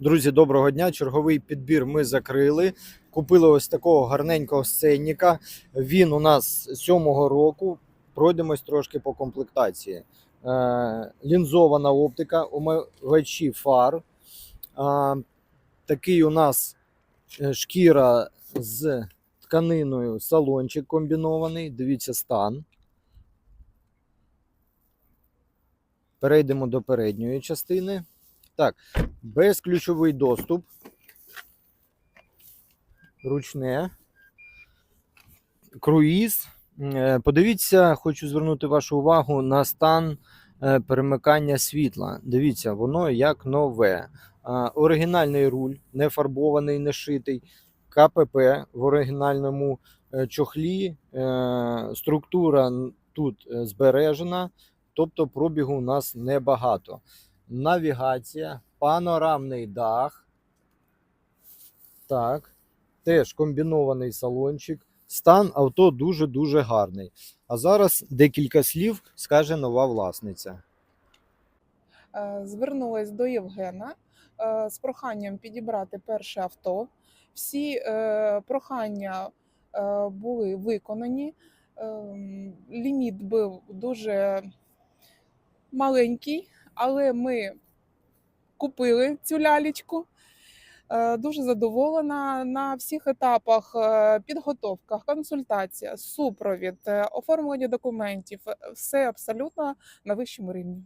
Друзі, доброго дня. Черговий підбір ми закрили. Купили ось такого гарненького сценника. Він у нас сьомого року. Пройдемось трошки по комплектації. Е, лінзована оптика, омивачі фар. Е, такий у нас е, шкіра з тканиною, салончик комбінований. Дивіться стан. Перейдемо до передньої частини. Так, безключовий доступ. Ручне. Круїз. Е, Подивіться, хочу звернути вашу увагу на стан е, перемикання світла. Дивіться, воно як нове. Оригінальний руль, не фарбований, не шитий. КПП в оригінальному е, чохлі. Структура тут збережена, тобто пробігу у нас небагато навігація, панорамний дах. Так, теж комбінований салончик. Стан авто дуже-дуже гарний. А зараз декілька слів скаже нова власниця. Е, Звернулась до Євгена е, з проханням підібрати перше авто. Всі е, прохання були виконані. Ем, Ліміт був дуже маленький, але ми купили цю лялечку. Е, дуже задоволена на всіх етапах е, підготовка, консультація, супровід, е, оформлення документів все абсолютно на вищому рівні.